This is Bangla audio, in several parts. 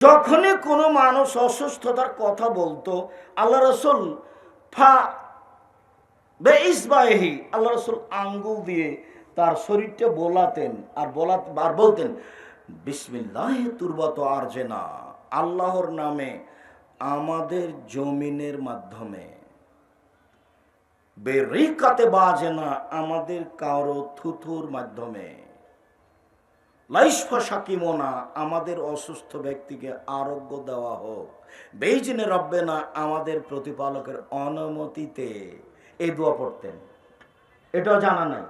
যখনই কোনো মানুষ অসুস্থতার কথা বলতো, আল্লাহ রসুল ফা বেইসবাহি আল্লাহ রসুল আঙ্গুল দিয়ে তার শরীরটা বোলাতেন আর বলা আর বলতেন, বিসমিল্লাহ তুরবত আর যে না আল্লাহর নামে আমাদের জমিনের মাধ্যমে বেরিকাতে বাজে না আমাদের কারও থুথুর মাধ্যমে। লাইসফা সাকিমোনা, আমাদের অসুস্থ ব্যক্তিকে আরোগ্য দেওয়া হোক। বেইজিনে রব্বে না আমাদের প্রতিপালকের অনুমতিতে এই দোয়া পড়তেন। এটাও জানা নাই।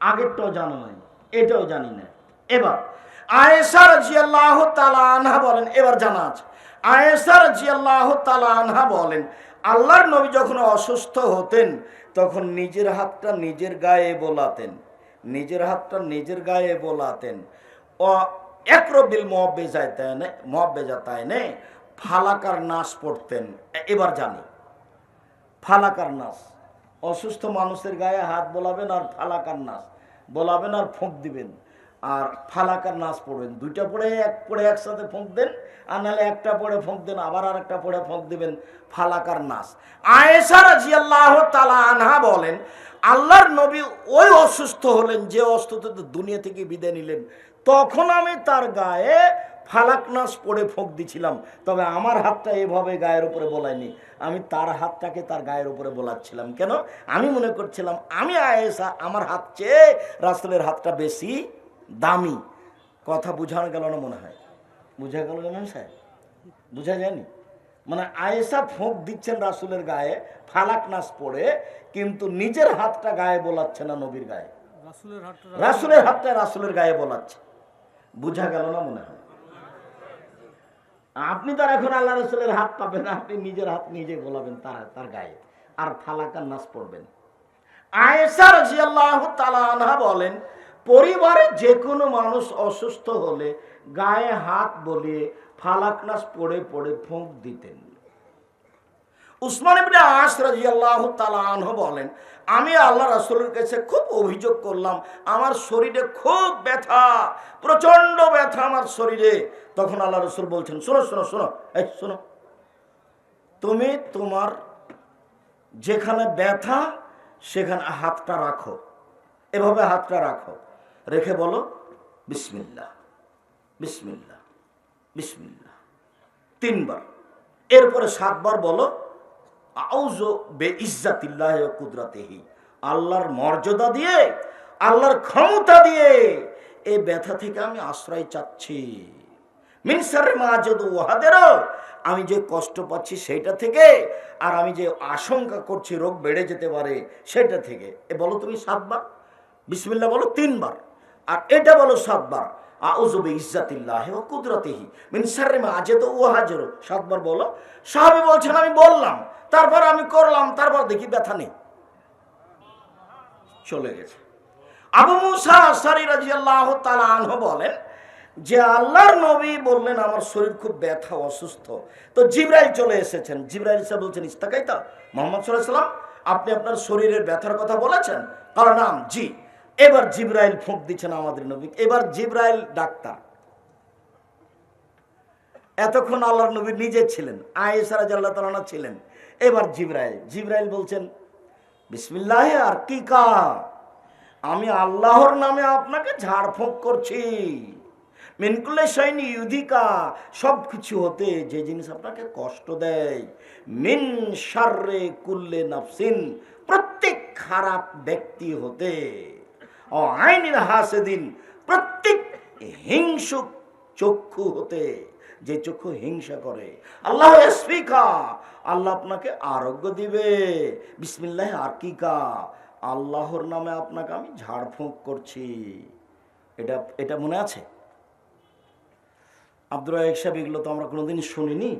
আগেরটাও জানা নাই। এটাও জানি না এবার আয়েসার জিয়াল্লাহ তালা আনহা বলেন, এবার জানা আছে। আয়েসার জিয়াল্লাহ তালা আনহা বলেন, আল্লাহর নবী যখন অসুস্থ হতেন, তখন নিজের হাতটা নিজের গায়ে বোলাতেন। নিজের হাতটা নিজের গায়ে বোলাতেন। ও একরবিল মহব্বে যাইতেন মহব্বে যাতায়নে ফালাকার নাশ পড়তেন। এবার জানি। ফালাকার নাচ অসুস্থ মানুষের গায়ে হাত বোলাবেন আর ফালাকার নাচ বলাবেন আর ফোঁক দিবেন। আর ফালাকার নাচ পড়বেন। দুইটা পড়ে এক পড়ে একসাথে ফোঁক দেন, আর নাহলে একটা পড়ে ফোঁক দেন, আবার আর একটা পড়ে ফোঁক দেবেন ফালাকার নাচ। আয়েশা রাজিয়াল্লাহ তালা আনহা বলেন, আল্লাহর নবী ওই অসুস্থ হলেন, যে অসুস্থ দুনিয়া থেকে বিদায় নিলেন। তখন আমি তার গায়ে ফালাক নাচ পড়ে ফোঁক দিছিলাম, তবে আমার হাতটা এভাবে গায়ের উপরে বলাইনি আমি তার হাতটাকে তার গায়ের উপরে বোলাচ্ছিলাম। কেন? আমি মনে করছিলাম, আমি আয়েসা আমার হাত চেয়ে রাসুলের হাতটা বেশি দামি কথা বুঝানো গেল না মনে হয়। বুঝা গেল জানেন সাহেব? বুঝা যায়নি? মানে আয়েসা ফোঁক দিচ্ছেন রাসুলের গায়ে ফালাক নাচ পড়ে কিন্তু নিজের হাতটা গায়ে বোলাচ্ছে না নবীর গায়ে। রাসুলের হাতটা রাসুলের গায়ে। বলাচ্ছে। বুঝা গেল না মনে হয়। আপনি তো আর এখন আল্লাহ রসুলের হাত পাবেন আপনি নিজের হাত নিজে গোলাবেন তার তার গায়ে। আর ফালাকার নাচ পড়বেন। আয়েশা রাদিয়াল্লাহু তাআলা আনহা বলেন পরিবারে যে কোনো মানুষ অসুস্থ হলে গায়ে হাত বলিয়ে ফালাকনাস পড়ে পড়ে ফুঁক দিতেন। উসমান ইবনে আস রাদিয়াল্লাহু তাআলা আনহু বলেন, আমি আল্লাহ রাসূলের কাছে খুব অভিযোগ করলাম, আমার শরীরে খুব ব্যথা প্রচণ্ড ব্যথা আমার শরীরে। তখন আল্লাহ রসুল বলছেন, শোনো শোনো শোনো, এই শোনো, তুমি তোমার যেখানে ব্যথা, সেখানে হাতটা রাখো, এভাবে হাতটা রাখো। রেখে বলো বিসমিল্লা বিসমিল্লাহ বিসমিল্লা তিনবার। এরপরে সাতবার বলো আউজো বে ইজ্জাতিল্লাহ কুদরাতেহি। আল্লাহর মর্যাদা দিয়ে, আল্লাহর ক্ষমতা দিয়ে এই ব্যথা থেকে আমি আশ্রয় চাচ্ছি। মিনসারে মাহাজদ ওহাদেরও আমি যে কষ্ট পাচ্ছি সেইটা থেকে আর আমি যে আশঙ্কা করছি রোগ বেড়ে যেতে পারে সেটা থেকে। এ বলো তুমি সাতবার। বিসমিল্লাহ বলো তিনবার। আর এটা বলো সাতবার আউজবে ইজ্জাতিল্লাহ ও কুদরতিহি, মিন শাররি মা আজাদু ওয়া হাজারু। সাতবার বলো। সাহাবী বলছেন, আমি বললাম, তারপর আমি করলাম, তারপর দেখি ব্যথা নেই। চলে গেছে। আবু মুসা আসারি রাদিয়াল্লাহু তাআলা আনহু বলেন যে, আল্লাহর নবী বললেন, আমার শরীর খুব ব্যথা, অসুস্থ। তো জিব্রাইল চলে এসেছেন। জিব্রাইল সাহেব বলছেন, ইস্তাকাইতা, মোহাম্মদ সাল্লাহ সাল্লাম আপনি আপনার শরীরের ব্যথার কথা বলেছেন? কারণ, নাম, জি। এবার জিব্রাইল ফুঁক দিচ্ছেন আমাদের নবী। এবার জিব্রাইল ডাক্তার। এতক্ষণ আল্লাহর নবী নিজে ছিলেন আয়েসারা জাল্লাহ ছিলেন। এবার জিব্রাইল জিব্রাইল বলছেন, বিসমিল্লাহ, আর কি কা আমি আল্লাহর নামে আপনাকে ঝাড়ফুঁক করছি। মিনকুলে সৈনি ইউধিকা সব কিছু হতে যে জিনিস আপনাকে কষ্ট দেয়। মিন সাররে কুল্লে নাফসিন, প্রত্যেক খারাপ ব্যক্তি হতে। ও আইনের হাসেদিন। প্রত্যেক হিংসুক চক্ষু হতে যে চক্ষু হিংসা করে, আল্লাহ স্পিকা, আল্লাহ আপনাকে আরোগ্য দিবে। বিসমিল্লাহ আকিকা আল্লাহর নামে আপনাকে আমি ঝাড়ফুঁক করছি। এটা এটা মনে আছে? আব্দুল রাহেক সাহেব, এগুলো তো আমরা কোনোদিন শুনিনি।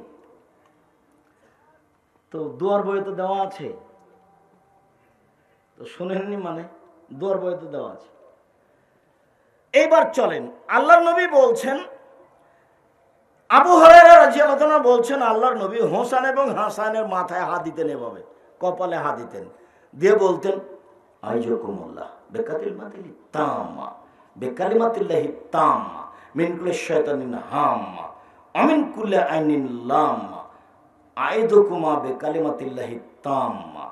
তো দুয়ার বইয়ে তো দেওয়া আছে। তো শুনেননি মানে? দুয়ার বইয়ে তো দেওয়া আছে। এইবার চলেন, আল্লাহর নবী বলছেন, আবু হরেরা বলছেন, আল্লাহর নবী হোসান এবং হাসানের মাথায় হাত দিতেন এভাবে, কপালে হাত দিতেন। দিয়ে বলতেন আইজকুমুল্লাহ বেকাতিল মাতিলি তামা বেকালিমাতিল্লাহি তামা মিনকুলের শয়তানিন হাম্মা আমিন কুল্লে আইনিল্লাম আয়দকুমা বে কালিমাতিল্লাহি তাম্মা।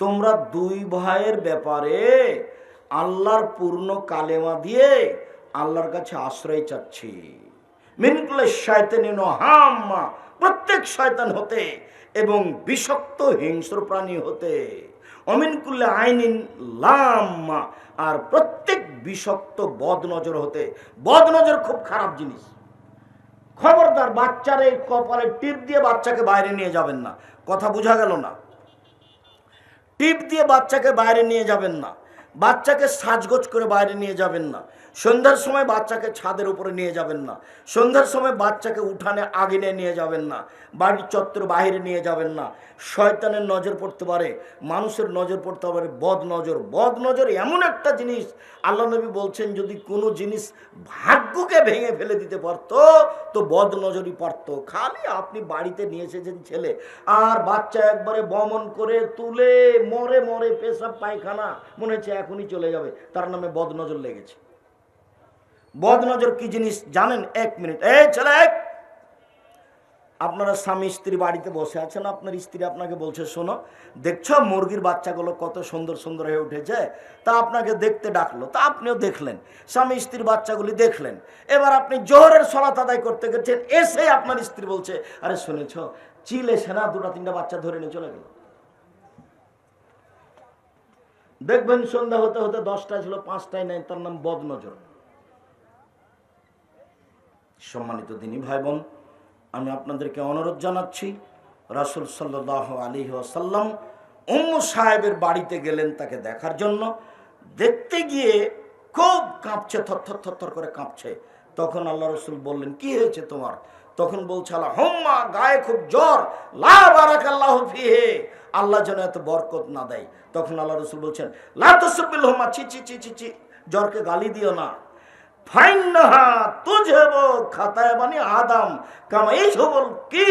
তোমরা দুই ভাইয়ের ব্যাপারে আল্লাহর পূর্ণ কালেমা দিয়ে আল্লাহর কাছে আশ্রয় চাচ্ছি। প্রত্যেক শয়তান হতে এবং বিষাক্ত হিংস্র প্রাণী হতে। অমিনকুল্লে আইনিন লাম্মা, আর প্রত্যেক বিষাক্ত বদনজর হতে। বদনজর খুব খারাপ জিনিস। খবরদার বাচ্চার এই কপালে টিপ দিয়ে বাচ্চাকে বাইরে নিয়ে যাবেন না। কথা বোঝা গেল না। টিপ দিয়ে বাচ্চাকে বাইরে নিয়ে যাবেন না। বাচ্চাকে সাজগোজ করে বাইরে নিয়ে যাবেন না। সন্ধ্যার সময় বাচ্চাকে ছাদের উপরে নিয়ে যাবেন না। সন্ধ্যার সময় বাচ্চাকে উঠানে, আগিনে নিয়ে যাবেন না। বাড়ির চত্বর বাইরে নিয়ে যাবেন না। শয়তানের নজর পড়তে পারে, মানুষের নজর পড়তে পারে বদ নজর বদ নজর এমন একটা জিনিস আল্লাহ নবী বলছেন, যদি কোনো জিনিস ভাগ্যকে ভেঙে ফেলে দিতে পারতো, তো বদ নজরই পারতো খালি আপনি বাড়িতে নিয়ে এসেছেন ছেলে, আর বাচ্চা একবারে বমন করে তুলে মরে মরে পেশাব পায়খানা, মনে হচ্ছে এখনই চলে যাবে। তার নামে বদ নজর লেগেছে। বদ নজর কি জিনিস জানেন? এক মিনিট। এই ছেলে, এক! আপনারা স্বামী স্ত্রী বাড়িতে বসে আছেন, আপনার স্ত্রী আপনাকে বলছে, শোনো, দেখছ মুরগির বাচ্চাগুলো কত সুন্দর সুন্দর হয়ে উঠেছে? তা আপনাকে দেখতে ডাকলো। তা আপনিও দেখলেন, স্বামী স্ত্রীর বাচ্চাগুলি দেখলেন। এবার আপনি জোহরের সলাত আদায় করতে গেছেন, এসে আপনার স্ত্রী বলছে, আরে শুনেছ, চিল এসে না দুটা তিনটা বাচ্চা ধরে নিয়ে চলে গেল? দেখবেন সন্ধ্যা হতে হতে দশটায় ছিল, পাঁচটায় নাই, তার নাম বদনজর। সম্মানিত দিনী ভাই বোন আমি আপনাদেরকে অনুরোধ জানাচ্ছি, রাসুল সাল্লাহ আলী আসাল্লাম উম্ম সাহেবের বাড়িতে গেলেন তাকে দেখার জন্য। দেখতে গিয়ে খুব কাঁপছে, থরথর থরথর করে কাঁপছে। তখন আল্লাহ রসুল বললেন, কি হয়েছে তোমার? তখন বলছে আল্লাহ হোম্মা গায়ে খুব জ্বর। লা বারাক আল্লাহ আল্লাহ যেন এত বরকত না দেয়। তখন আল্লাহ রসুল বলছেন, লা তসবিল হোম্মা ছি ছি ছি ছি ছি, জ্বরকে গালি দিও না। খাতায় আদাম কি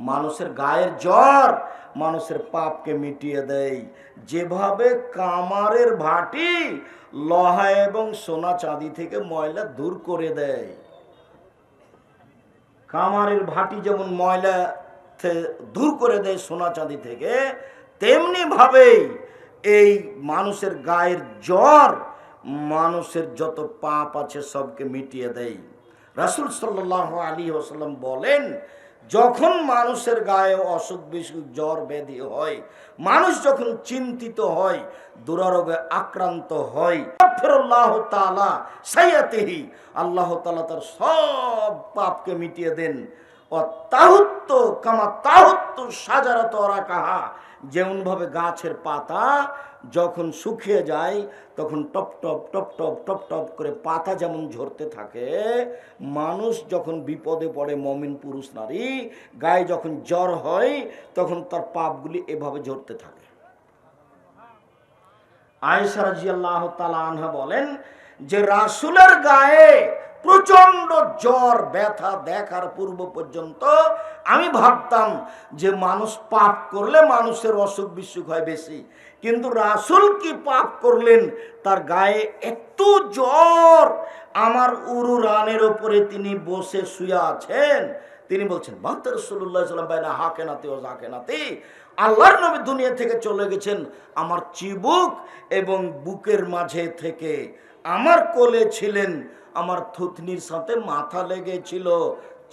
মানুষের গায়ের জ্বর মানুষের পাপকে মিটিয়ে দেয়। যেভাবে কামারের ভাটি লহা এবং সোনা চাঁদি থেকে ময়লা দূর করে দেয়। কামারের ভাটি যেমন ময়লা দূর করে দেয় সোনা চাঁদি থেকে তেমনি ভাবেই এই মানুষের গায়ের জ্বর মানুষের যত পাপ আছে সবকে মিটিয়ে দেয় রাসুল সাল্লাহ আলী ওসাল্লাম বলেন, যখন মানুষের গায়ে অসুখ, বিসুখ, জ্বর, ব্যাধি হয়, মানুষ যখন চিন্তিত হয়, দুরারোগে আক্রান্ত হয় আল্লাহ তালা তার সব পাপকে মিটিয়ে দেন। কামা তাহুত্ত সাজারত ওরা কাহা যেমনভাবে গাছের পাতা যখন শুকিয়ে যায়, তখন টপ টপ টপ টপ টপ টপ করে পাতা যেমন ঝরতে থাকে, মানুষ যখন বিপদে পড়ে, মমিন পুরুষ নারী, গায়ে যখন জ্বর হয়, তখন তার পাপগুলি এভাবে ঝরতে থাকে। আয়েশা রাজিয়াল্লাহ তালা আনহা বলেন যে রাসুলের গায়ে প্রচণ্ড জ্বর, ব্যথা দেখার পূর্ব পর্যন্ত আমি ভাবতাম যে মানুষ পাপ করলে মানুষের অসুখ বিসুখ হয় বেশি। কিন্তু রাসুল কি পাপ করলেন? তার গায়ে এত জ্বর, আমার উরু রানের ওপরে তিনি বসে শুয়ে আছেন। তিনি বলছেন বাহত রসুল্লাহ সাল্লাম, বাইনা হাকে নাতি ও জাকে নাতি আল্লাহর নবী দুনিয়া থেকে চলে গেছেন, আমার চিবুক এবং বুকের মাঝে থেকে আমার কোলে ছিলেন আমার থুতনির সাথে মাথা লেগেছিল।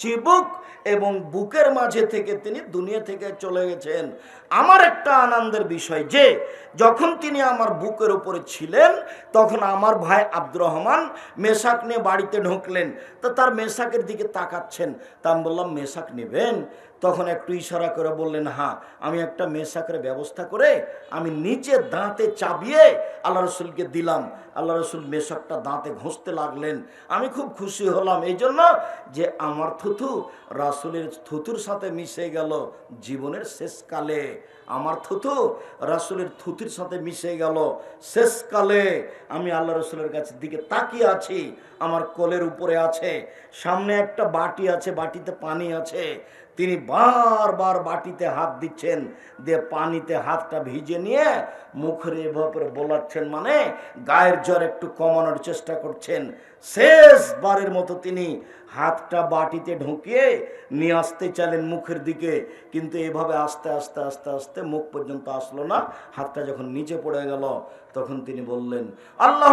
চিবুক এবং বুকের মাঝে থেকে তিনি দুনিয়া থেকে চলে গেছেন। আমার একটা আনন্দের বিষয় যে, যখন তিনি আমার বুকের উপরে ছিলেন, তখন আমার ভাই আব্দুর রহমান মেশাক নিয়ে বাড়িতে ঢুকলেন। তো তার মেশাকের দিকে তাকাচ্ছেন। তা আমি বললাম, মেশাক নেবেন? তখন একটু ইশারা করে বললেন হ্যাঁ আমি একটা মেশাকের ব্যবস্থা করে আমি নিচে দাঁতে চাবিয়ে আল্লাহ রসুলকে দিলাম। আল্লাহ রসুল মেশাকটা দাঁতে ঘষতে লাগলেন। আমি খুব খুশি হলাম। এই জন্য যে আমার থুথু রাসুলের থুতুর সাথে মিশে গেল জীবনের শেষকালে আমার থুথু রাসুলের থুতুর সাথে মিশে গেল শেষকালে আমি আল্লাহ রসুলের কাছে দিকে তাকিয়ে আছি। আমার কোলের উপরে আছে। সামনে একটা বাটি আছে। বাটিতে পানি আছে। তিনি বারবার বাটিতে হাত দিচ্ছেন, দিয়ে পানিতে হাতটা ভিজে নিয়ে মুখের এভাবে বোলাচ্ছেন মানে গায়ের জ্বর একটু কমানোর চেষ্টা করছেন। শেষবারের মতো তিনি হাতটা বাটিতে ঢুকিয়ে নিয়ে আসতে চাইলেন মুখের দিকে, কিন্তু এভাবে আস্তে আস্তে আস্তে আস্তে মুখ পর্যন্ত আসলো না। হাতটা যখন নিচে পড়ে গেল, তখন তিনি বললেন, আল্লাহ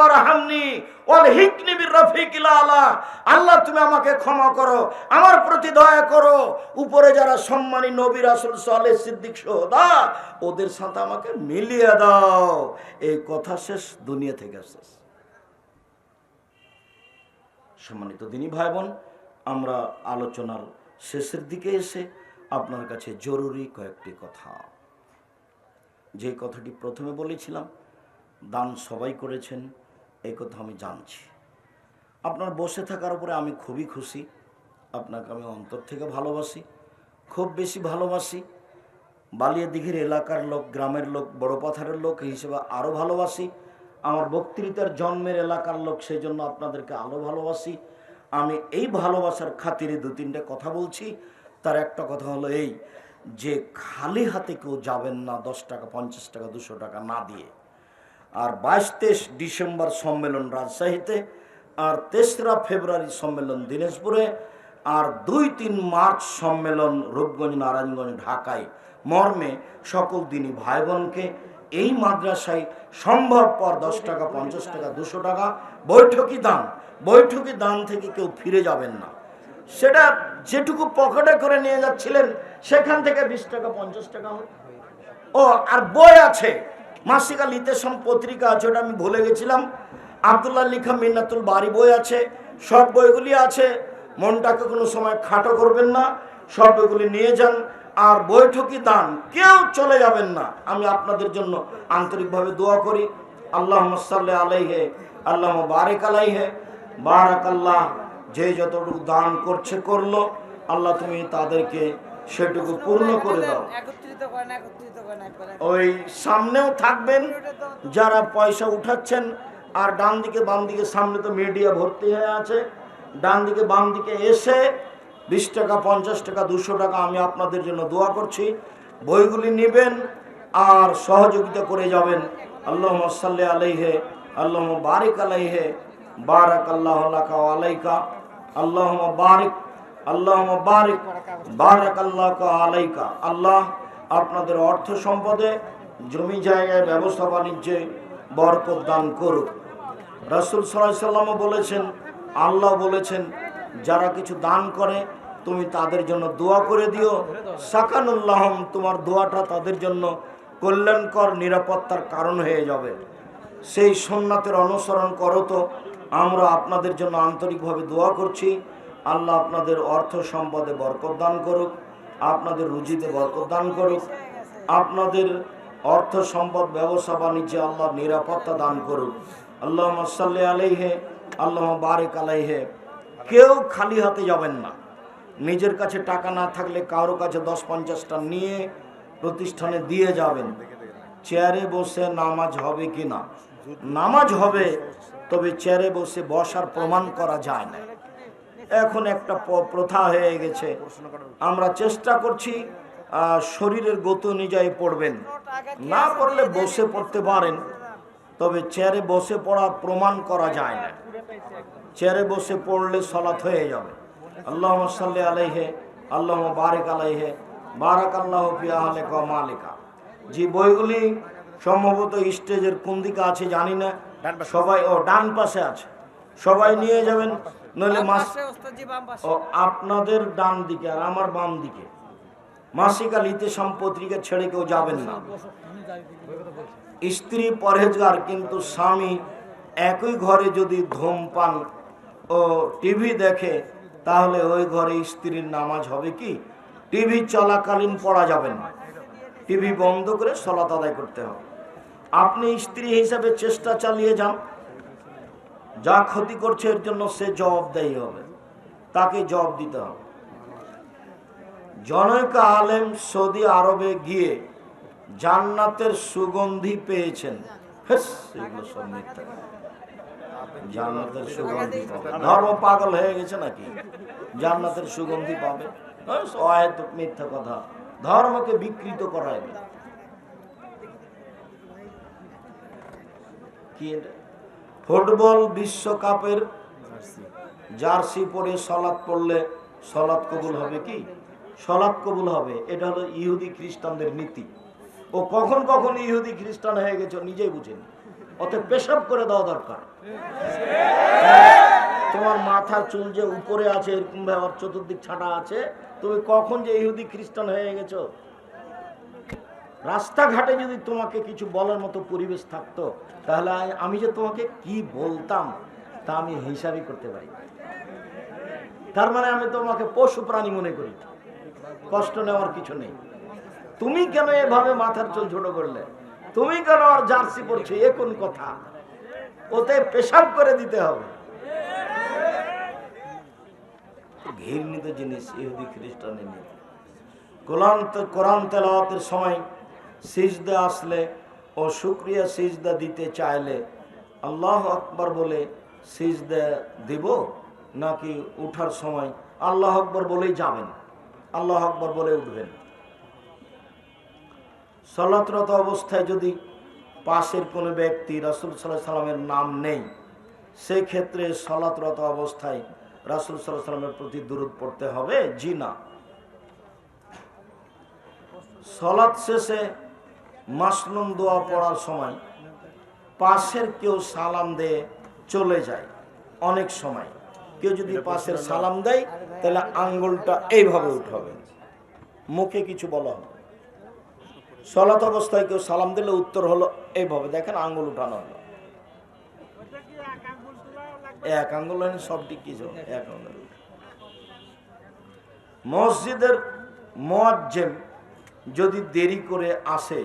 ওর হামনি ওর আলা। আল্লাহ, তুমি আমাকে ক্ষমা করো, আমার প্রতি দয়া করো। উপরে যারা সম্মানী নবী রাসূল সালেহ সিদ্দিক সোহদা, ওদের সাথে আমাকে মিলিয়ে দাও। এই কথা শেষ, দুনিয়া থেকে শেষ। সম্মানিত দিনী ভাই বোন আমরা আলোচনার শেষের দিকে এসে আপনার কাছে জরুরি কয়েকটি কথা। যে কথাটি প্রথমে বলেছিলাম, দান সবাই করেছেন এই কথা আমি জানছি। আপনার বসে থাকার উপরে আমি খুবই খুশি, আপনাকে আমি অন্তর থেকে ভালোবাসি, খুব বেশি ভালোবাসি বালিয়া দিঘির এলাকার লোক, গ্রামের লোক, বড় পাথারের লোক হিসেবে আরও ভালোবাসি আমার বক্তৃতার জন্মের এলাকার লোক সেই জন্য আপনাদেরকে আরও ভালোবাসি। আমি এই ভালোবাসার খাতিরে দু তিনটে কথা বলছি। তার একটা কথা হলো এই, যে খালি হাতে কেউ যাবেন না দশ টাকা, পঞ্চাশ টাকা, দুশো টাকা না দিয়ে। আর বাইশ তেইশ ডিসেম্বর সম্মেলন রাজশাহীতে, আর তেসরা ফেব্রুয়ারি সম্মেলন দিনাজপুরে, আর দুই তিন মার্চ সম্মেলন রূপগঞ্জ, নারায়ণগঞ্জ, ঢাকায়। মর্মে সকল দিনই ভাই বোনকে এই মাদ্রাসায় সম্ভবপর দশ টাকা, পঞ্চাশ টাকা, দুশো টাকা। বৈঠকি দান। বৈঠকি দান থেকে কেউ ফিরে যাবেন না। সেটা যেটুকু পকেটে করে নিয়ে যাচ্ছিলেন, সেখান থেকে বিশ টাকা, পঞ্চাশ টাকা ও, আর বই আছে। মাসিকা লিতেশন পত্রিকা আছে, ওটা আমি ভুলে গেছিলাম। আবদুল্লাহ লিখা মিন্নাতুল বাড়ি বই আছে। সব বইগুলি আছে। মনটাকে কোনো সময় খাটো করবেন না। সব বইগুলি নিয়ে যান। আর বৈঠকি দান কেউ চলে যাবেন না। আমি আপনাদের জন্য আন্তরিকভাবে দোয়া করি। আল্লাহ সাল্লাহ আলাইহে আল্লাহ বারেক আলাইহে বারাক আল্লাহ যে যতটুকু দান করছে করল। আল্লাহ তুমি তাদেরকে সেটুকু পূর্ণ করে দাও। ওই সামনেও থাকবেন যারা পয়সা উঠাচ্ছেন আর ডান দিকে বাম দিকে সামনে তো মিডিয়া ভর্তি হয়ে আছে ডান দিকে বাম দিকে এসে বিশ টাকা, পঞ্চাশ টাকা, দুশো টাকা আমি আপনাদের জন্য দোয়া করছি। বইগুলি নেবেন আর সহযোগিতা করে যাবেন। আল্লাহ সাল্লি আলাইহে আল্লাহ বারিক আলাইহে বারাক আল্লাহ আলাইকা। আল্লাহ বারিক আল্লাহ বারিক বারাক আল্লাহ আলাইকা। আল্লাহ আপনাদের অর্থ সম্পদে জমি জায়গায় ব্যবসা বাণিজ্যে বরকত দান করুক। রাসুল সাল্লাহ বলেছেন, আল্লাহ বলেছেন, যারা কিছু দান করে তুমি তাদের জন্য দোয়া করে দিও। সাকানুল্লাহম, তোমার দোয়াটা তাদের জন্য কল্যাণকর, নিরাপত্তার কারণ হয়ে যাবে। সেই সোননাথের অনুসরণ করো তো। আমরা আপনাদের জন্য আন্তরিকভাবে দোয়া করছি। আল্লাহ আপনাদের অর্থ সম্পদে বরকত দান করুক, আপনাদের রুজিতে বরকত দান করুক, আপনাদের অর্থ সম্পদ, ব্যবসা বাণিজ্যে আল্লাহ নিরাপত্তা দান করুক। আল্লাহ সাল্লি আলাইহে আল্লাহ বারেক আলাইহে। কেউ খালি হাতে যাবেন না। নিজের কাছে টাকা না থাকলে কারও কাছে দশ পঞ্চাশটা নিয়ে প্রতিষ্ঠানে দিয়ে যাবেন। চেয়ারে বসে নামাজ হবে কি না? নামাজ হবে, তবে চেয়ারে বসে বসার প্রমাণ করা যায় না। এখন একটা প্রথা হয়ে গেছে। আমরা চেষ্টা করছি শরীরের গতি অনুযায়ী পড়বেন। না পড়লে বসে পড়তে পারেন, তবে চেয়ারে বসে পড়া প্রমাণ করা যায় না। চেয়ারে বসে পড়লে সলাৎ হয়ে যাবে। আল্লাহ সাল্লি আলাইহে আল্লাহ বারেক আলাইহে বারাক আল্লাহ পিয়াহলে মালিকা। যে বইগুলি সম্ভবত স্টেজের কোন দিকে আছে জানি না। সবাই ও ডান পাশে আছে। সবাই নিয়ে যাবেন নইলে মাস ও আপনাদের ডান দিকে আর আমার বাম দিকে। মাসিক আল ইতেসাম পত্রিকা ছেড়ে কেউ যাবেন না। স্ত্রী পরহেজগার কিন্তু স্বামী একই ঘরে যদি ধূমপান ও টিভি দেখে তাহলে ওই ঘরে স্ত্রীর নামাজ হবে কি? টিভি চলাকালীন পড়া যাবে না। টিভি বন্ধ করে সলাত আদায় করতে হবে। আপনি স্ত্রী হিসাবে চেষ্টা চালিয়ে যান। যা ক্ষতি করছে এর জন্য সে জবাবদায়ী হবে। তাকে জবাব দিতে হবে। জনৈক আলেম সৌদি আরবে গিয়ে জান্নাতের সুগন্ধি পেয়েছেন। এগুলো সব মিথ্যা। জান্নাতের সুগন্ধি পাবে। ধর্ম পাগল হয়ে গেছে নাকি? জান্নাতের সুগন্ধি পাবে। অহেতুক মিথ্যা কথা। ধর্মকে বিকৃত করায় না। কি ফুটবল বিশ্বকাপের জার্সি পরে সলাৎ পড়লে সলাৎ কবুল হবে কি? সলাৎ কবুল হবে। এটা হলো ইহুদি খ্রিস্টানদের নীতি। ও কখন কখন ইহুদি খ্রিস্টান হয়ে গেছে নিজেই বুঝেনি। অত পেশাব করে দেওয়া দরকার। তোমার মাথার চুল যে উপরে আছে, এরকম ব্যবহার চতুর্দিক ছাটা আছে, তুমি কখন যে ইহুদি খ্রিস্টান হয়ে গেছো? রাস্তাঘাটে যদি তোমাকে কিছু বলার মতো পরিবেশ থাকতো, তাহলে আমি যে তোমাকে কি বলতাম, তা আমি হিসাবই করতে পারি তার মানে আমি তোমাকে পশু প্রাণী মনে করি। কষ্ট নেওয়ার কিছু নেই। তুমি কেন এভাবে মাথার চুল ছোট করলে? তুমি কেন আর জার্সি পরছো? এ কোন কথা? ওতে পেশাব করে দিতে হবে। ঘৃণিত জিনিস ইহুদি খ্রিস্টানের নীতি তো- কোরআন তেলাওয়াতের সময় সিজদা আসলে ও শুক্রিয়া সিজদা দিতে চাইলে আল্লাহ আকবর বলে সিজদা দিব নাকি উঠার সময় আল্লাহ আকবর বলেই যাবেন, আল্লাহ আকবর বলে উঠবেন। সলাতরত অবস্থায় যদি পাশের কোনো ব্যক্তি রাসুল সাল্লাহ সাল্লামের নাম নেই সেই ক্ষেত্রে সলাতরত অবস্থায় রাসুল সাল্লাহ সাল্লামের প্রতি দূরত পড়তে হবে। জি না। সলাৎ শেষে মাসনুম দোয়া পড়ার সময় পাশের কেউ সালাম দিয়ে চলে যায় অনেক সময়। কেউ যদি পাশের সালাম দেয় তাহলে আঙ্গুলটা এইভাবে উঠাবে। মুখে কিছু বলা হবে। সলাত অবস্থায় কেউ সালাম দিলে উত্তর হলো এইভাবে, দেখেন আঙ্গুল উঠানো হলো। এক আঙ্গুল সব ঠিক কিছু, এক আঙ্গুল। মসজিদের মোয়াজ্জেম যদি দেরি করে আসে,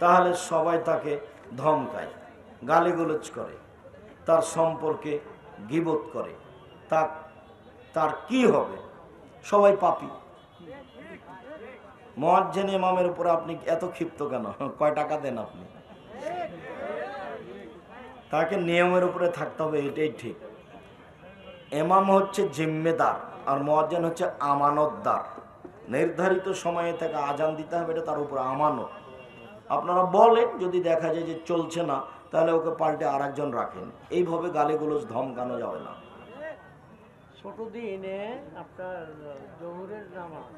তাহলে সবাই তাকে ধমকায়, গালিগুলোজ করে, তার সম্পর্কে গিবোধ করে। তার কি হবে? সবাই পাপি। মোয়াজ্জেন ইমামের উপর আপনি এত ক্ষিপ্ত কেন? কয় টাকা দেন আপনি? তাকে নিয়মের উপরে থাকতে হবে, এটাই ঠিক। এমাম হচ্ছে জিম্মেদার আর মোয়াজ্জেন হচ্ছে আমানতদার। নির্ধারিত সময়ে থেকে আজান দিতে হবে, এটা তার উপর আমানত। আপনারা বলেন, যদি দেখা যায় যে চলছে না, তাহলে ওকে পাল্টে আর একজন রাখেন। এইভাবে গালিগুলোজ ধমকানো যাবে না। ছোট দিনে আপনার জহুরের নামাজ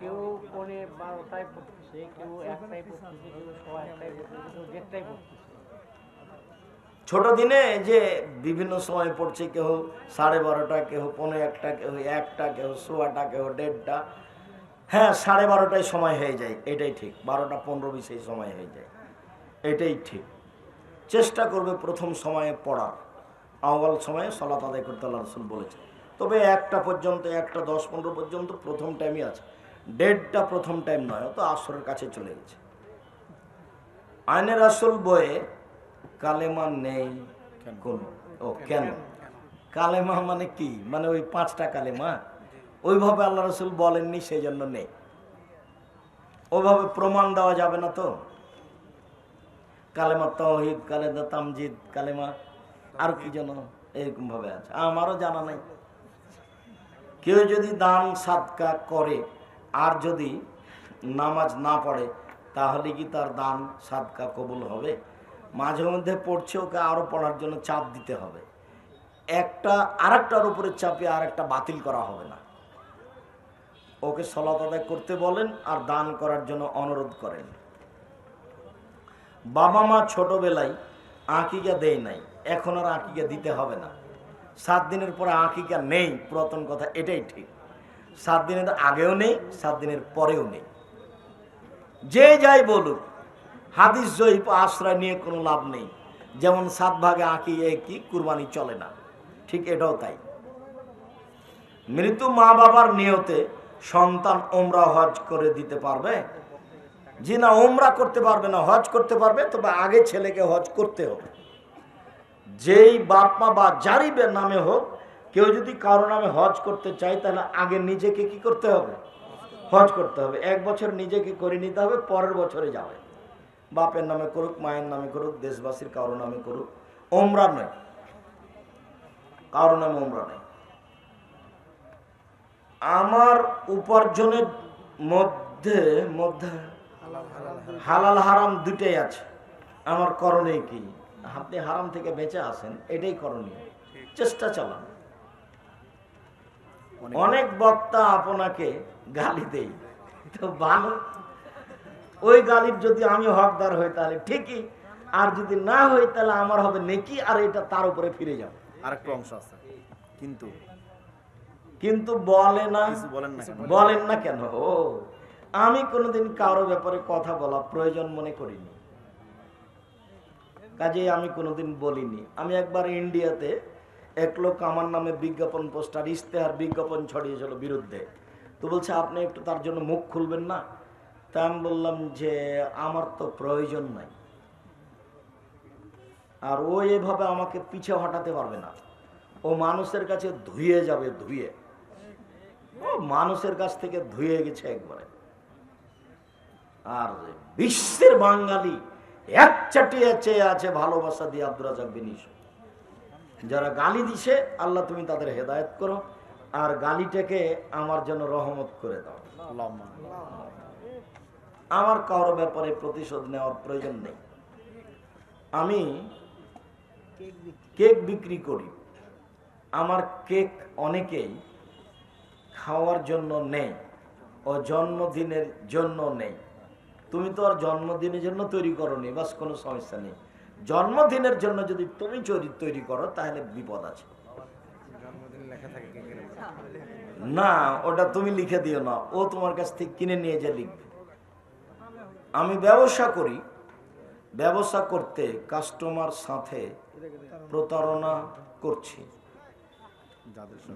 কেউ পনে বারোটায় পড়তেছে, কেউ একটাই পড়তেছে, কেউ সোয়া একটাই পড়তেছে, কেউ পড়তেছে। ছোট দিনে যে বিভিন্ন সময় পড়ছে, কেউ সাড়ে বারোটা, কেউ পনেরো একটা, কেউ একটা, কেউ সোয়াটা, কেউ দেড়টা হ্যাঁ সাড়ে বারোটায় সময় হয়ে যায়, এটাই ঠিক। বারোটা পনেরো বিশেই সময় হয়ে যায়, এটাই ঠিক। চেষ্টা করবে প্রথম সময়ে পড়ার। আহ্বাল সময়ে সলাত আদায় করতে আল্লাহ রসুল বলেছে তবে একটা পর্যন্ত একটা দশ পনেরো পর্যন্ত প্রথম টাইমই আছে। দেড়টা প্রথম টাইম নয় তো আসরের কাছে চলে গেছে। আইনের আসল বইয়ে কালেমা নেই কোন? ও কেন? কালেমা মানে কি? মানে ওই পাঁচটা কালেমা? ওইভাবে আল্লাহ রসুল বলেননি সেই জন্য নেই। ওইভাবে প্রমাণ দেওয়া যাবে না তো? কালেমা তহিদ কালেদা তামজিদ কালেমা আর কি যেন এরকম ভাবে আছে? আমারও জানা নাই। কেউ যদি দান সাদকা করে আর যদি নামাজ না পড়ে, তাহলে কি তার দান সাদকা কবুল হবে? মাঝে মধ্যে পড়ছে ওকে আরও পড়ার জন্য চাপ দিতে হবে। একটা, আরেকটার উপরে চাপে আর একটা বাতিল করা হবে না। ওকে সলাত আদায় করতে বলেন আর দান করার জন্য অনুরোধ করেন। বাবা মা ছোটবেলায় আঁকিকা দেয় নাই, এখন আর আঁকিকা দিতে হবে না। সাত দিনের পরে আঁকিকা নেই, পুরাতন কথা, এটাই ঠিক। সাত দিনের আগেও নেই, সাত দিনের পরেও নেই। যে যাই বলুক, হাদিস জয়ীপ আশ্রয় নিয়ে কোনো লাভ নেই। যেমন সাত ভাগে আঁকি কি কুরবানি চলে না। ঠিক এটাও তাই। মৃত্যু মা বাবার নিয়তে সন্তান ওমরা হজ করে দিতে পারবে। জি না ওমরা করতে পারবে না হজ করতে পারবে, তবে আগে ছেলেকে হজ করতে হবে। যেই বাপ মা বা যারই নামে হোক, কেউ যদি কারও নামে হজ করতে চায়, তাহলে আগে নিজেকে কি করতে হবে? হজ করতে হবে। এক বছর নিজেকে করে নিতে হবে, পরের বছরে যাবে। বাপের নামে করুক, মায়ের নামে করুক, দেশবাসীর কারও নামে করুক, ওমরা নয়। কারও নামে ওমরা নয়। আমার উপার্জনের মধ্যে মধ্যে হালাল হারাম দুটাই আছে। আমার করণীয় কি? আপনি হারাম থেকে বেঁচে আসেন এটাই করণীয়। চেষ্টা চালান। অনেক বক্তা আপনাকে গালি দেই। তো ভালো ওই গালির যদি আমি হকদার হই তাহলে ঠিকই আর যদি না হই তাহলে আমার হবে নেকি আর এটা তার উপরে ফিরে যাবে আরেকটা অংশ আছে। কিন্তু? কিন্তু বলে না বলেন বলেন না কেন? ও আমি কোনোদিন কারও ব্যাপারে কথা বলা প্রয়োজন মনে করিনি। কাজে আমি কোনোদিন বলিনি। আমি একবার ইন্ডিয়াতে এক লোক আমার নামে বিজ্ঞাপন পোস্টার, ইশতেহার বিজ্ঞাপন ছড়িয়েছিল বিরুদ্ধে। তো বলছে, আপনি একটু তার জন্য মুখ খুলবেন না? তা আমি বললাম যে, আমার তো প্রয়োজন নাই। আর ও এভাবে আমাকে পিছে হটাতে পারবে না। ও মানুষের কাছে ধুয়ে যাবে, ধুয়ে। ও মানুষের কাছ থেকে ধুয়ে গেছে একবারে। আর বিশ্বের বাঙালি এক চাটিয়ে চেয়ে আছে ভালোবাসা দিয়ে আব্দুল রাজাক যারা গালি দিছে, আল্লাহ তুমি তাদের হেদায়ত করো, আর গালিটাকে আমার জন্য রহমত করে দাও। আমার কারও ব্যাপারে প্রতিশোধ নেওয়ার প্রয়োজন নেই। আমি কেক বিক্রি করি। আমার কেক অনেকেই খাওয়ার জন্য নেই, ও জন্মদিনের জন্য নেই। তুমি তো আর জন্মদিনের জন্য তৈরি করনি, বাস কোনো সমস্যা নেই। জন্মদিনের জন্য যদি তুমি চরি, তৈরি করো, তাহলে বিপদ আছে। না, ওটা তুমি লিখে দিও না, ও তোমার কাছ থেকে কিনে নিয়ে যা লিখবে। আমি ব্যবসা করি, ব্যবসা করতে কাস্টমার সাথে প্রতারণা করছি।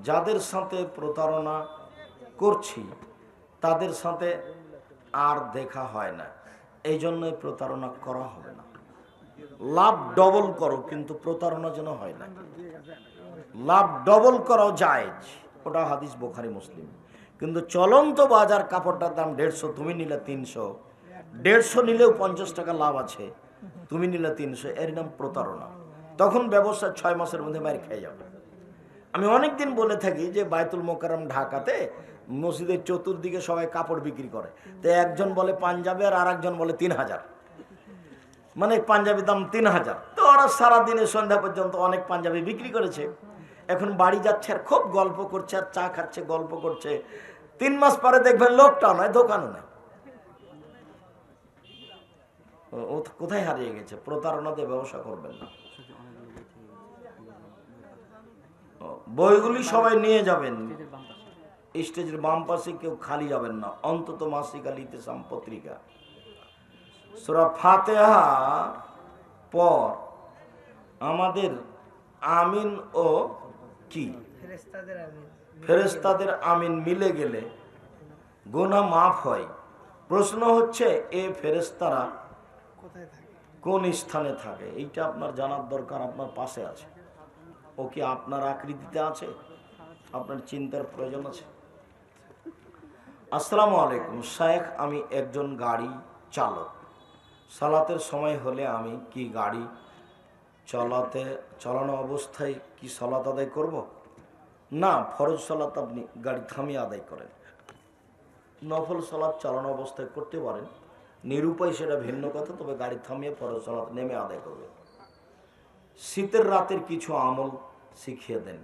যাদের সাথে প্রতারণা করছি, তাদের সাথে আর দেখা হয় না। এই জন্যই প্রতারণা করা হবে না। লাভ ডবল করো, কিন্তু প্রতারণা যেন হয় না। লাভ ডবল করাও জায়েজ, ওটা হাদিস বোখারি, মুসলিম। কিন্তু চলন্ত বাজার কাপড়টার দাম দেড়শো, তুমি নিলে তিনশো। দেড়শো নিলেও পঞ্চাশ টাকা লাভ আছে, তুমি নিলে তিনশো, এর নাম প্রতারণা। তখন ব্যবসা ছয় মাসের মধ্যে বাইরে খেয়ে যাবে। আমি অনেকদিন বলে থাকি যে বায়তুল মোকারম ঢাকাতে মসজিদের চতুর্দিকে সবাই কাপড় বিক্রি করে। তো একজন বলে পাঞ্জাবি আর আরেকজন বলে তিন হাজার। মানে পাঞ্জাবি দাম তিন হাজার। তো ওরা সারাদিনে সন্ধ্যা পর্যন্ত অনেক পাঞ্জাবি বিক্রি করেছে। এখন বাড়ি যাচ্ছে আর খুব গল্প করছে আর চা খাচ্ছে, গল্প করছে। তিন মাস পরে দেখবেন লোকটাও নয়, দোকানও নয়। ও কোথায় হারিয়ে গেছে? প্রতারণাতে ব্যবসা করবেন না। বইগুলি সবাই নিয়ে যাবেন। স্টেজের বাম পাশে কেউ খালি যাবেন না অন্তত মাসিক আল ইতেসাম পত্রিকা সুরা ফাতেহা পর আমাদের আমিন ও কি? ফেরেস্তাদের আমিন। মিলে গেলে গোনা মাফ হয়। প্রশ্ন হচ্ছে এ ফেরেস্তারা কোন স্থানে থাকে? এইটা আপনার জানার দরকার আপনার পাশে আছে। ও কি আপনার আকৃতিতে আছে? আপনার চিন্তার প্রয়োজন আছে? আসসালামু আলাইকুম শেখ আমি একজন গাড়ি চালক। সালাতের সময় হলে আমি কি গাড়ি চলাতে, চালানো অবস্থায় কি সালাত আদায় করব? না, ফরজ সালাত আপনি গাড়ি থামিয়ে আদায় করেন। নফল সালাত চালানো অবস্থায় করতে পারেন। নিরুপায় সেটা ভিন্ন কথা, তবে গাড়ি থামিয়ে ফরজ সালাত নেমে আদায় করবে শীতের রাতের কিছু আমল শিখিয়ে দেন।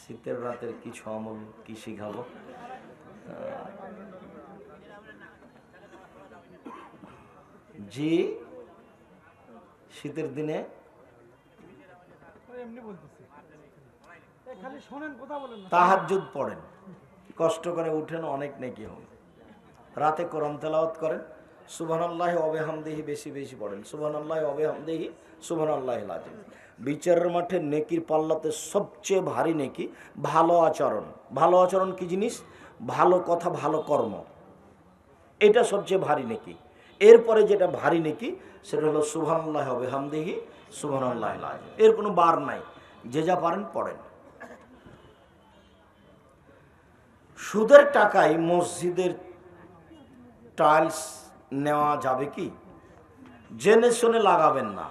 শীতের রাতের কিছু আমল কি শিখাবো? জি শীতের দিনে। তাহাজ্জুদ পড়েন। কষ্ট করে উঠেন অনেক নেকি হবে রাতে কোরআন তেলাওয়াত করেন। সুবহান আল্লাহ অবেহামদেহি বেশি বেশি পড়েন। সুবহান আল্লাহ অবেহামদেহি সুবহান আল্লাহ লাজিম। বিচারের মাঠে নেকির পাল্লাতে সবচেয়ে ভারী নেকি ভালো আচরণ। ভালো আচরণ কি জিনিস? ভালো কথা, ভালো কর্ম। এটা সবচেয়ে ভারী নেকি। এরপরে যেটা ভারী নেকি, সেটা হলো সুবহান হবে অবেহামদেহি সুবহান এর কোনো বার নাই। যে যা পারেন, পড়েন। সুদের টাকায় মসজিদের টাইলস নেওয়া যাবে কি? জেনে শুনে লাগাবেন না।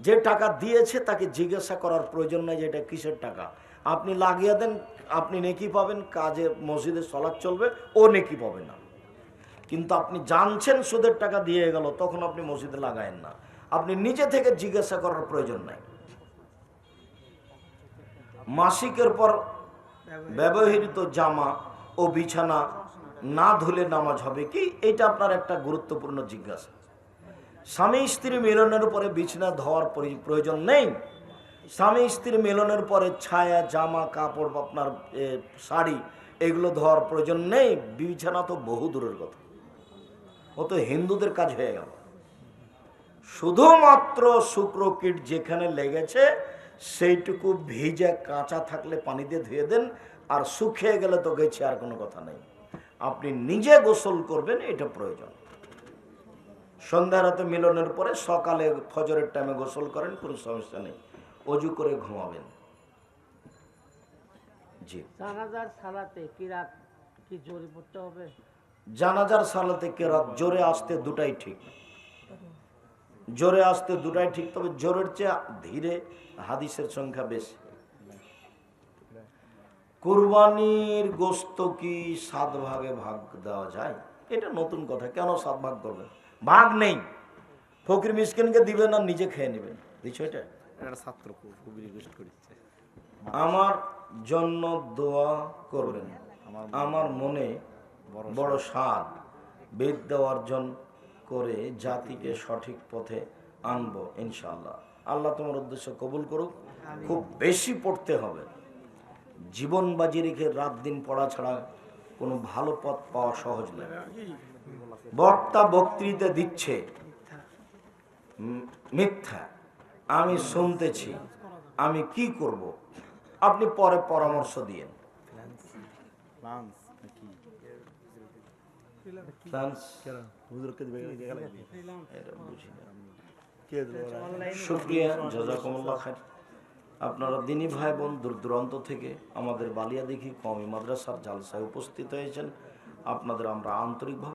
যে টাকা দিয়েছে, তাকে জিজ্ঞাসা করার প্রয়োজন নেই যে এটা কিসের টাকা। আপনি লাগিয়ে দেন, আপনি নেকি পাবেন, কাজে মসজিদে সলাৎ চলবে, ও নেকি পাবে না। কিন্তু আপনি জানছেন সুদের টাকা দিয়ে গেল, তখন আপনি মসজিদে লাগায়েন না। আপনি নিজে থেকে জিজ্ঞাসা করার প্রয়োজন নাই। মাসিকের পর ব্যবহৃত জামা ও বিছানা না ধুলে নামাজ হবে কি? এটা আপনার একটা গুরুত্বপূর্ণ জিজ্ঞাসা। স্বামী স্ত্রী মিলনের উপরে বিছানা ধোয়ার পরি- প্রয়োজন নেই। স্বামী স্ত্রীর মিলনের পরে ছায়া, জামা, কাপড়, আপনার শাড়ি, এগুলো ধোয়ার প্রয়োজন নেই। বিছানা তো বহু দূরের কথা। ও তো হিন্দুদের কাজ হয়ে গেল। শুধুমাত্র শুক্র কীট যেখানে লেগেছে, সেইটুকু ভিজে কাঁচা থাকলে পানি দিয়ে ধুয়ে দেন, আর শুকিয়ে গেলে তো গেছে আর কোনো কথা নেই। আপনি নিজে গোসল করবেন, এটা প্রয়োজন। সন্ধ্যা রাতে মিলনের পরে সকালে ফজরের টাইমে গোসল করেন, কোনো সমস্যা নেই। অজু করে ঘুমাবেন। জি। জানাজার সালাতে কি জোরে পড়তে হবে? জানাজার সালাতে কেরাত জোরে আসতে দুটাই ঠিক। জোরে আসতে দুটাই ঠিক তবে জোরের চেয়ে ধীরে হাদিসের সংখ্যা বেশি। কুরবানির গোস্ত কি সাত ভাগে ভাগ দেওয়া যায়? এটা নতুন কথা কেন সাত ভাগ করবেন? ভাগ নেই। ফকির মিসকিনকে দিবেন আর নিজে খেয়ে নেবেন। বিষয়টা একটা ছাত্র খুবই রিকোয়েস্ট করেছে। আমার জন্য দোয়া করবেন। আমার মনে বড় স্বাদ বিদ্যা অর্জন করে জাতিকে সঠিক পথে আনব ইনশাল্লাহ আল্লাহ তোমার উদ্দেশ্য কবুল করুক। খুব বেশি পড়তে হবে। জীবন বাজি রেখে রাত দিন পড়া ছাড়া কোনো ভালো পথ পাওয়া সহজ নয় বক্তা বক্তৃতা দিচ্ছে। মিথ্যা। আমি শুনতেছি, আমি কি করব? আপনি পরে পরামর্শ দিয়েন। আপনারা দিনী ভাই বোন দূর দূরান্ত থেকে আমাদের বালিয়া দেখি কমি মাদ্রাসার জালসায় উপস্থিত হয়েছেন। আপনাদের আমরা আন্তরিকভাবে